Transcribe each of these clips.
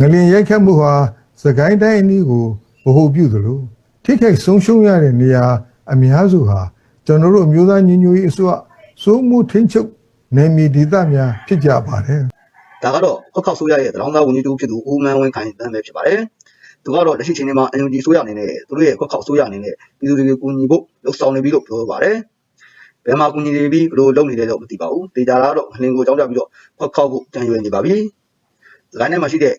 ငလင်ရိုက်ခတ်မှုဟာစကိုင်းတိုင်းအနီးကိုဗဟိုပြုသလိုထိခိုက်ဆုံးရှုံးရတဲ့နေရာအများစုဟာကျွန်တော်တို့အမျိုးသားညီညွတ်ရေးအစိုးရစိုးမှုထိန်းချုပ်နယ်မြေဒေသများဖြစ်ကြပါတယ်ဒါကတော့ခောက်ခောက်ဆိုးရရဲ့တရောင်းသားဝန်ကြီးတူဖြစ်သူဦးမန်းဝင်းခိုင်တန်းပဲဖြစ်ပါတယ်သူကတော့လက်ရှိချိန်မှာ NUG ဆိုးရအနေနဲ့သူတို့ရဲ့ခောက်ခောက်ဆိုးရအနေနဲ့ပြည်သူတွေကိုကူညီဖို့လှုပ်ဆောင်နေပြီလို့ပြောပါတယ်ဘယ်မှာကူညီနေပြီးဘယ်လိုလုပ်နေလဲတော့မသိပါဘူးဒေတာကတော့ငလင်ကိုကြောင်းကြပြီးတော့ခောက်ခောက်ကိုကြံရွယ်နေပါပြီဒီကနေ့မှာရှိတဲ့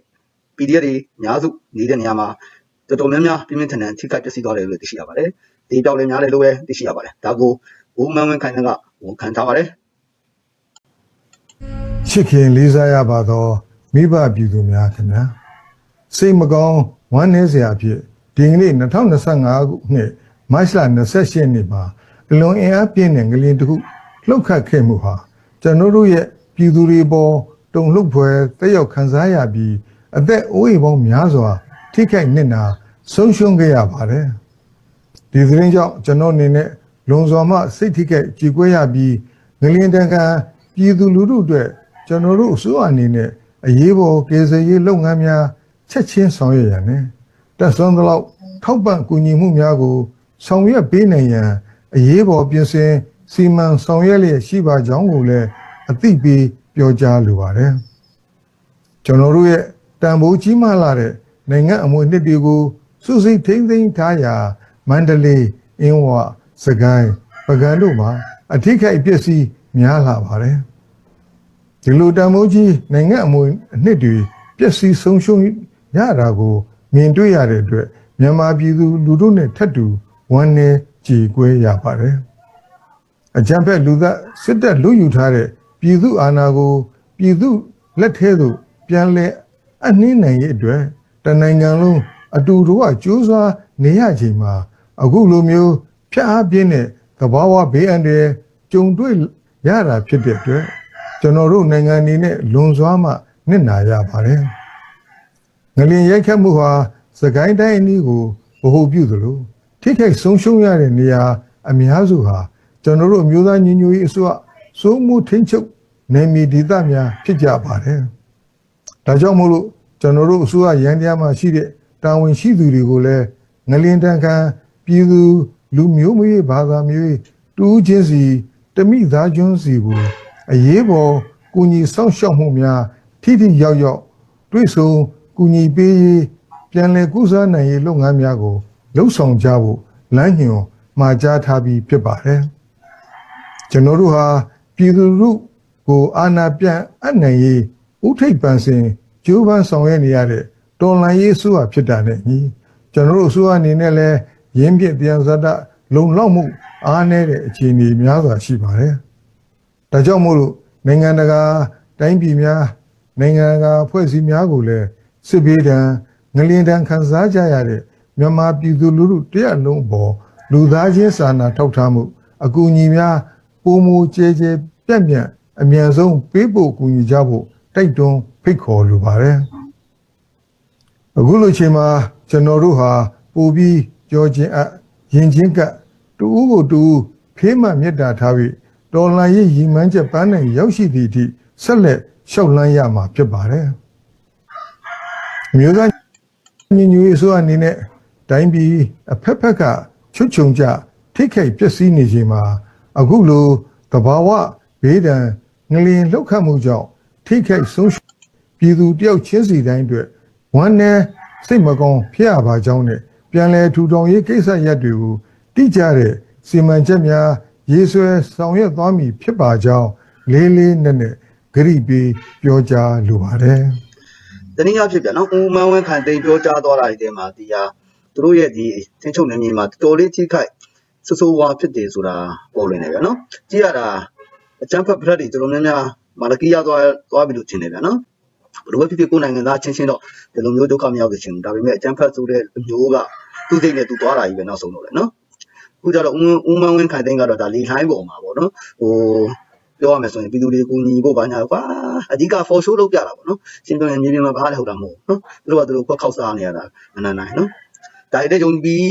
PDF တွေအများစုနေတဲ့နေရာမှာတော်တော်များများပြင်းပြင်းထန်ထန်ထိခိုက်ပျက်စီးသွားတယ်လို့သိရှိရပါတယ်ဒီပြောက်လည်းများတယ်လို့ပဲသိရှိရပါတယ်ဒါကိုဦးမန်းဝင်းခိုင်တန်းကဝန်ခံထားပါတယ်ချစ်ခင်လေးစားရပါသောမိဘပြည်သူများခင်ဗျာစိတ်မကောင်းဝမ်းနည်းစရာအဖြစ်ဒီကနေ့2025ခုနှစ်မတ်လ28ရက်နေ့မှာအလွန်အင်အားပြင်းတဲ့ငလျင်တစ်ခုလှုပ်ခတ်ခဲ့မှုဟာကျွန်တော်တို့ရဲ့ပြည်သူတွေပေါ်တုန်လှုပ်ဖွယ်တက်ရောက်ခံစားရပြီး အသက်အိုးအိမ်ပေါင်းများစွာ ထိခိုက်နစ်နာဆုံးရှုံးခဲ့ရပါတယ်ဒီသတင်းကြောင့်ကျွန်တော်အနေနဲ့လွန်စွာမှစိတ်ထိခိုက်ကြေကွဲရပြီးငလျင်တန်ခံပြည်သူလူထုအတွက်ကျွန်တော်တို့အစိုးရအနေနဲ့အရေးပေါ်ကယ်ဆယ်ရေးလုပ်ငန်းများချက်ချင်းဆောင်ရွက်ရန်နဲ့တက်ဆွမ်းသလောက်ထောက်ပံ့ကူညီမှုများကို ဆောင်ရွက်ပေးနိုင်ရန်အရေးပေါ်ပြင်ဆင်စီမံဆောင်ရွက်လျက်ရှိပါကြောင်းကိုလည်းအသိပေးပြောကြားလိုပါတယ်ကျွန်တော်တို့ရဲ့ တန်ဖိုးကြီးမားလာတဲ့နိုင်ငံအမွေနှစ်တွေကိုစုစည်းထိန်းသိမ်းထားရာမန္တလေးအင်းဝစကိုင်းပကံတို့မှာအထိခိုက်ပျက်စီးများလာပါတယ်ဒီလိုတန်မိုးကြီးနိုင်ငံအမွေအနှစ်တွေပျက်စီးဆုံးရှုံးရတာကိုမြင်တွေ့ရတဲ့အတွက်မြန်မာပြည်သူလူထုနဲ့ထပ်တူဝမ်းနည်းကြေကွဲရပါတယ်။အကြံဖက်လူသက်စစ်တပ်လူယူထားတဲ့ပြည်သူအာဏာကို ပြည်သူလက်ထဲသို့ပြန်လဲ အနှင်းနိုင်ရဲ့အတွက်တနိုင်ငံလုံးအတူတူကကြိုးစားနေရချိန်မှာ အခုလိုမျိုးဖျက်အားပြင်းတဲ့သဘာဝဘေးအန္တရာယ်ကြုံတွေ့ရတာဖြစ်တဲ့အတွက်ကျွန်တော်တို့နိုင်ငံအနေနဲ့လွန်စွာမှနစ်နာရပါတယ်။ငလျင်ရိုက်ခတ်မှုဟာစကိုင်းတိုင်းအနီးကိုဗဟိုပြုသလိုထိခိုက်ဆုံးရှုံးရတဲ့နေရာအများစုဟာကျွန်တော်တို့အမျိုးသားညီညွတ်ရေးအစိုးရစိုးမှုထိန်းချုပ်နယ်မြေဒေသများဖြစ်ကြပါတယ်။ ဒါကြောင့်မို့လို့ကျွန်တော်တို့အစိုးရရန်တရားမှာရှိတဲ့တာဝန်ရှိသူတွေကိုလည်းငလျင်တန်ခံပြည်သူလူမျိုးမျိုးဘာသာမျိုးတူးချင်းစီတမိသားကျွန်းစီကိုအရေးပေါ်ကုညီစောင့်ရှောက်မှုများထိထိရောက်ရောက်တွေ့ဆုံကုညီပေးရေးပြန်လည်ကုစားနိုင်ရေးလုပ်ငန်းများကိုလှုပ်ဆောင်ကြဖို့လမ်းညွှန်မှာကြားထားပြီးဖြစ်ပါတယ်ကျွန်တော်တို့ဟာပြည်သူလူထုကိုအာဏာပြန်အပ်နိုင်ရေး ဥထိပ်ပန်စဉ်ကျိုးပန်းဆောင်ရွက်နေရတဲ့တော်လှန်ရေးအစိုးရဖြစ်တာနဲ့ညီကျွန်တော်တို့အစိုးရအနေနဲ့လည်းရင်းပြစ်ပြန်စတလုံလောက်မှုအားနည်းတဲ့အခြေအနေများစွာရှိပါတယ်ဒါကြောင့်မို့လို့နိုင်ငံတကာတိုင်းပြည်များနိုင်ငံတကာအဖွဲ့အစည်းများကိုလည်းစစ်ဘေးဒဏ်ငလျင်ဒဏ်ခံစားကြရတဲ့မြန်မာပြည်သူလူထုတရက်လုံးပေါ်လူသားချင်းစာနာထောက်ထားမှု အကူအညီများပုံမူကျဲကျဲပြန့်ပြန့်အမြန်ဆုံးပေးဖို့ကူညီကြဖို့ တိုက်တွန်းဖိတ်ခေါ်လိုပါတယ်အခုလိုချိန်မှာကျွန်တော်တို့ဟာပို့ပြီးကြောခြင်းအရင်ချင်းကပ်တူဦးကိုတူဦးဖေးမှမေတ္တာထားပြီးတော်လှန်ရေးရည်မှန်းချက်ပန်းနိုင်ရောက်ရှိသည့်အထိဆက်လက်ရှောက်လန်းရမှာဖြစ်ပါတယ်။မြို့သားညီညွတ်ရေးဆိုအနေနဲ့တိုင်းပြည်အဖက်ဖက်ကချွတ်ချုံကြထိခိုက်ပျက်စီးနေချိန်မှာအခုလိုတဘာဝဘေးဒဏ်ငလျင်လှုပ်ခတ်မှုကြောင့် ထိခိုက်ဆုံးရှုံးပြည်သူတယောက်ချင်းစီတိုင်းအတွက်ဝမ်းနည်းစိတ်မကောင်းဖြစ်ရပါကြောင်းနဲ့ပြန်လည်ထူထောင်ရေးကိစ္စရပ်တွေကိုတိကျတဲ့စီမံချက်များရေးဆွဲဆောင်ရွက်သွားမည်ဖြစ်ပါကြောင်းလေးလေးနက်နက်ဂရိပေးပြောကြားလိုပါတယ်တနည်းအားဖြင့်ဗျာနော်ဦးမန်းဝင်းခိုင်တိန်ပြောကြားသွားတာဒီထဲမှာဒီဟာသူတို့ရဲ့ဒီသင်ချုပ်နေမြေမှာတော်တော်လေးထိခိုက်ဆူဆူဝါဖြစ်တယ်ဆိုတာပေါ်လွင်နေဗျာနော်ကြည့်ရတာအချမ်းဖတ်ဖရက်တွေတော်တော်များများ မာလကီယာသွားသွားပြီလို့ထင်တယ်ဗျာနော်ဘယ်လိုပဲဖြစ်ဖြစ်ကိုယ်နိုင်ငံသားချင်းချင်းတော့ဒီလိုမျိုးဒုက္ခမရောက်စေချင်ဘူးဒါပေမဲ့အချမ်းဖတ်ဆိုတဲ့မျိုးကသူ့စိတ်နဲ့သူသွားတာကြီးပဲနောက်ဆုံးတော့လေနော်အခုကျတော့ဦးဦးမန်းဝင်းခိုင်တိန်ကတော့ဒါလီလှိုင်းပေါ်မှာပေါ့နော်ဟိုပြောရမယ်ဆိုရင်ပြည်သူတွေကူညီဖို့ဘာညာကွာအဓိက for show လုပ်ပြတာပေါ့နော်ရှင်းပြရင်မြေပြင်မှာဘာလဲဟုတ်တာမဟုတ်နော်သူတို့ကသူတို့ခွက်ခောက်စားနေရတာအနန္နိုင်နော်ဒါရတဲ့ဂျုံပြီး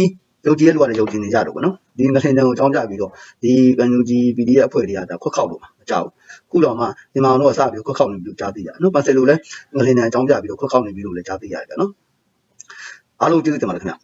ယုံကြည်ရလူကလည်းယုံကြည်နေကြတော့ဗောနော်ဒီငလင်တန်ကိုအကြောင်းပြပြီးတော့ဒီကန်ယူဂျီ PDF အဖွဲ့တွေကဒါခွက်ခောက်လို့မကြောက်ဘူးခုတော့မှဒီမှာတော့စပြီးခွက်ခောက်နေပြီလို့ကြားသိရတယ်နော်ပါဆယ်လိုလည်းငလင်တန်အကြောင်းပြပြီးတော့ခွက်ခောက်နေပြီလို့လည်းကြားသိရတယ်ဗျာနော်အားလုံးကျေးဇူးတင်ပါတယ်ခင်ဗျ